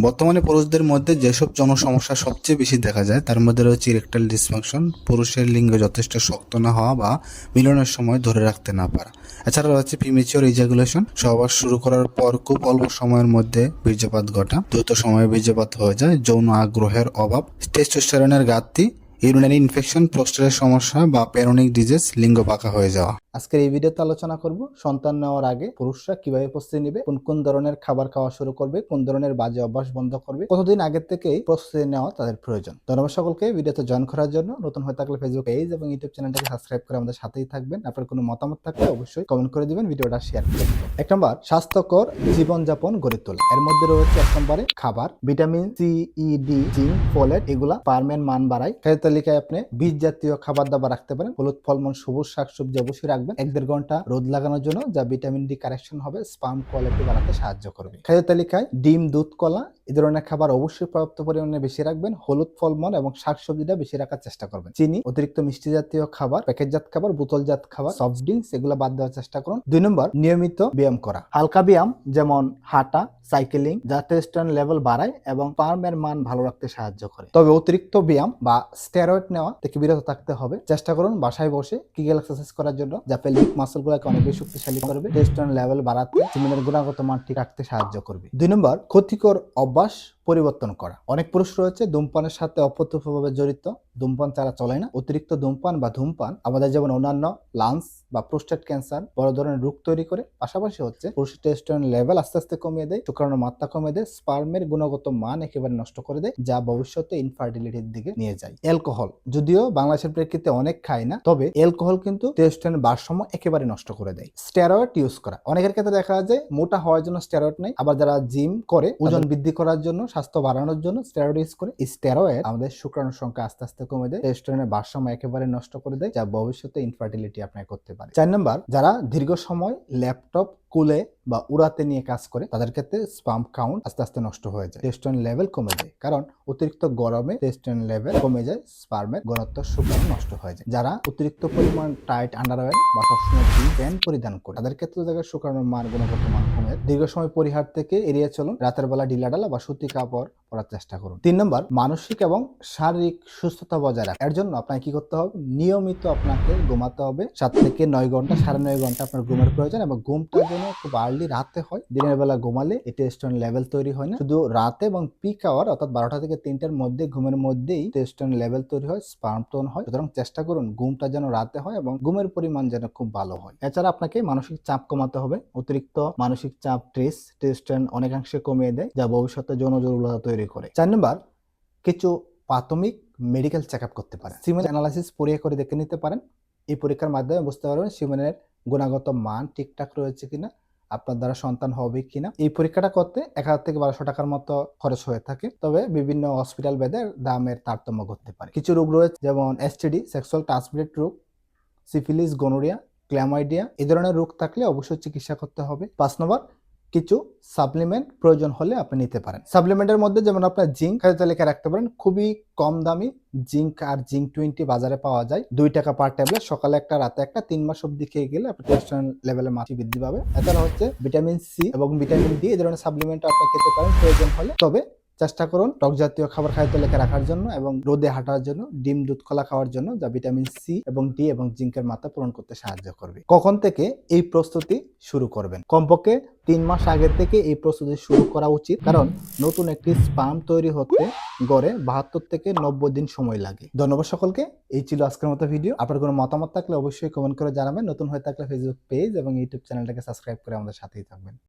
বর্তমানে পুরুষদের মধ্যে যেসব জনসমস্যা সবচেয়ে বেশি দেখা যায়, তার মধ্যে রয়েছে ইরেকটাইল ডিসফাংশন পুরুষের লিঙ্গ যথেষ্ট শক্ত না হওয়া বা মিলনের সময় ধরে রাখতে না পারা। এছাড়া রয়েছে প্রিমেচিওর ইজাগুলেশন সবার শুরু করার পর খুব অল্প সময়ের মধ্যে বীর্যপাত ঘটা। দ্রুত সময়ে বীর্যপাত হয়ে যায়। যৌন আগ্রহের অভাব। টেস্টোস্টেরনের ঘাটতি। ইউরিনারি ইনফেকশন প্রস্টেটের সমস্যা বা পেরোনিক ডিজিজ লিঙ্গ পাকা হয়ে যাওয়া। আজকের এই ভিডিওতে আলোচনা করব সন্তান নেওয়ার আগে পুরুষরা কীভাবে প্রস্তুতি নেবে, কোন কোন ধরনের খাবার খাওয়া শুরু করবে, কোন ধরনের বাজে অভ্যাস বন্ধ করবে, কতদিন আগে থেকেই প্রস্তুতি নেওয়া তাদের প্রয়োজন। ধন্যবাদ সকলকে ভিডিওতে জয়েন করার জন্য। নতুন হয়ে থাকলে ফেসবুক পেজ এবং ইউটিউব চ্যানেলটাকে সাবস্ক্রাইব করে আমাদের সাথেই থাকবেন। আপনার কোনো মতামত থাকলে অবশ্যই কমেন্ট করে দিবেন, ভিডিওটা শেয়ার করে এক নম্বর, স্বাস্থ্যকর জীবনযাপন গড়ে তোলা। এর মধ্যে রয়েছে এক নম্বরে খাবার, vitamin C, E, D, zinc, folate এগুলা পারমেন মান বাড়ায়। খাদ্য তালিকায় আপনি বীজ জাতীয় খাবার দাবার রাখতে পারেন। হলুদ ফলমূল, সবুজ শাকসবজি, অবশ্যই রাখবেন। এক দেড় ঘণ্টা রোদ লাগানোর জন্য যা ভিটামিন ডি কারেকশন হবে, স্পাম কোয়ালিটি বাড়াতে সাহায্য করবে। খাদ্য তালিকায় ডিম, দুধ, কলা এ ধরনের খাবার অবশ্যই পর্যাপ্ত পরিমাণে বেশি রাখবেন। হলুদ, ফলমূল এবং শাকসবজিটা বেশি রাখার চেষ্টা করবেন। চিনি, অতিরিক্ত মিষ্টি জাতীয় খাবার, প্যাকেটজাত খাবার বোতলজাত খাবার, সফট ড্রিঙ্কস এগুলো বাদ দেওয়ার চেষ্টা করুন। দুই নম্বর, নিয়মিত ব্যায়াম করা। হালকা ব্যায়াম যেমন হাঁটা সাইকেলিং, যা টেস্টন লেভেল বাড়ায় এবং পার্মের মান ভালো রাখতে সাহায্য করে। তবে অতিরিক্ত ব্যায়াম বা স্টেরয়েড নেওয়া থেকে বিরত থাকতে হবে। চেষ্টা করুন বাসায় বসে কিগেল এক্সারসাইজ করার জন্য, যা পেলভিক মাসল গুলোকে অনেক বেশি শক্তিশালী করবে। টেস্টন লেভেল বাড়াতে সিমেন্টের গুণগত মান ঠিক রাখতে সাহায্য করবে। দুই নম্বর, ক্ষতিকর অভ্যাস পরিবর্তন করা। অনেক পুরুষ রয়েছে ধূমপানের সাথে অপ্রত্যক্ষভাবে জড়িত ধূমপান ছাড়া চলে না। অতিরিক্ত ধূমপান বা ধূমপান আমাদের যেমন অন্যান্য লাংস বা প্রোস্টেট ক্যান্সার বড় ধরনের রোগ তৈরি করে পাশাপাশি হচ্ছে পুরুষের টেস্টোস্টেরন লেভেল আস্তে আস্তে কমিয়ে দেয় শুক্রাণুর মাত্রা কমিয়ে দেয় স্পার্মের গুণগত মান একেবারে নষ্ট করে দেয় যা ভবিষ্যতে ইনফার্টিলিটির দিকে নিয়ে যায়। অ্যালকোহল যদিও বাংলাদেশের প্রেক্ষিতে অনেক খায় না তবে অ্যালকোহল কিন্তু টেস্টোস্টেরন ভারসাম্য একেবারে নষ্ট করে দেয়। স্টেরয়েড ইউজ করা। অনেকের ক্ষেত্রে দেখা যায় মোটা হওয়ার জন্য স্টেরয়েড নেই আবার যারা জিম করে ওজন বৃদ্ধি করার জন্য স্বাস্থ্য বাড়ানোর জন্য স্টেরয়েড ইউজ করে স্টেরয়েড আমাদের শুক্রাণুর সংখ্যা আস্তে আস্তে কমে দেয় টেস্টোস্টেরনের ভারসাম্য একেবারে নষ্ট করে দেয়, যা ভবিষ্যতে ইনফার্টিলিটি আপনাকে করতে পারে। চার নম্বর, যারা দীর্ঘ সময় ল্যাপটপ কুলে বা উড়াতে নিয়ে কাজ করে, তাদের ক্ষেত্রে স্পাম কাউন্ট আস্তে আস্তে নষ্ট হয়ে যায়। টেস্টন লেভেল কমে যায়। কারণ অতিরিক্ত গরমে টেস্টন লেভেল কমে যায় স্পার্মের ঘনত্ব শুকানো নষ্ট হয়ে যায়। যারা অতিরিক্ত পরিমাণ টাইট আন্ডারওয়্যার বা সবসময় জিন প্যান্ট পরিধান করে, তাদের ক্ষেত্রে জায়গায় শুকানোর মান, গুণগত মান। দীর্ঘ সময় পরিহার থেকে এড়িয়ে চলুন। রাতের বেলা ঢিলাঢালা বা সুতি কাপড় পরার চেষ্টা করুন। তিন নম্বর, মানসিক এবং শারীরিক সুস্থতা বজায় রাখা এর জন্য আপনাকে কি করতে হবে? নিয়মিত আপনাকে ঘুমাতে হবে। সাত থেকে নয় ঘণ্টা, সাড়ে নয় ঘণ্টা আপনার ঘুমের প্রয়োজন এবং ঘুমটা যেন খুব আর্লি রাতে হয়। দিনের বেলা ঘুমালে টেস্টন লেভেল তৈরি হয় না। শুধু রাতে এবং পিক আওয়ার অর্থাৎ বারোটা থেকে তিনটার মধ্যে, ঘুমের মধ্যেই টেস্টন লেভেল তৈরি হয় স্পার্ম টোন হয়। সুতরাং চেষ্টা করুন ঘুমটা যেন রাতে হয় এবং ঘুমের পরিমাণ যেন খুব ভালো হয়। এছাড়া আপনাকে মানসিক চাপ কমাতে হবে। অতিরিক্ত মানসিক চাপ স্ট্রেস টেস্টন অনেকাংশে কমিয়ে দেয়, যা ভবিষ্যতে যৌন জরুরতা তৈরি করে। চার নম্বর, কিছু প্রাথমিক মেডিকেল চেক করতে পারেন। সিমেন অ্যানালাইসিস পরীক্ষা করে দেখে নিতে পারেন। এই পরীক্ষার মাধ্যমে বুঝতে পারবেন সিমেনের গুণাগত মান ঠিকঠাক রয়েছে কিনা, আপনার দ্বারা সন্তান হবে কিনা। এই পরীক্ষাটা করতে এক হাজার থেকে বারোশো টাকার মতো খরচ হয়ে থাকে। তবে বিভিন্ন হসপিটাল বেদে দামের তারতম্য করতে পারে। কিছু রোগ রয়েছে, যেমন এসটিডি সেক্সুয়াল ট্রান্সমিটেড রোগ সিফিলিস গনোরিয়া ক্ল্যামাইডিয়া এই ধরনের রোগ থাকলে অবশ্যই চিকিৎসা করতে হবে। পাঁচ নম্বর কিছু সাপ্লিমেন্ট প্রয়োজন হলে আপনি নিতে পারেন। সাপ্লিমেন্টের মধ্যে যেমন আপনার জিঙ্ক তালিকায় রাখতে পারেন, খুবই কম দামি জিঙ্ক আর জিঙ্ক টোয়েন্টি বাজারে পাওয়া যায়। দুই টাকা পার ট্যাবলেট সকালে একটা, রাতে একটা, তিন মাস অব্দি খেয়ে গেলে আপনার টেস্টন লেভেলের মাটি বৃদ্ধি পাবে। এছাড়া হচ্ছে ভিটামিন সি এবং ভিটামিন ডি এই ধরনের সাপ্লিমেন্ট আপনি খেতে পারেন, প্রয়োজন হলে। তবে চেষ্টা করুন টক জাতীয় খাবার খাদ্য লেখা রাখার জন্য এবং রোদে হাঁটার জন্য, ডিম, দুধ, কলা খাওয়ার জন্য যা ভিটামিন সি এবং ডি এবং জিঙ্কের মাত্রা পূরণ করতে সাহায্য করবে। কখন থেকে এই প্রস্তুতি শুরু করবেন? কমপক্ষে তিন মাস আগে থেকে এই প্রস্তুতি শুরু করা উচিত, কারণ নতুন একটি স্পাম তৈরি হতে গড়ে বাহাত্তর থেকে নব্বই দিন সময় লাগে। ধন্যবাদ সকলকে, এই ছিল আজকের মতো ভিডিও। আপনার কোনো মতামত থাকলে অবশ্যই কমেন্ট করে জানাবেন। নতুন হয়ে থাকলে ফেসবুক পেজ এবং ইউটিউব চ্যানেলটাকে সাবস্ক্রাইব করে আমাদের সাথেই থাকবেন।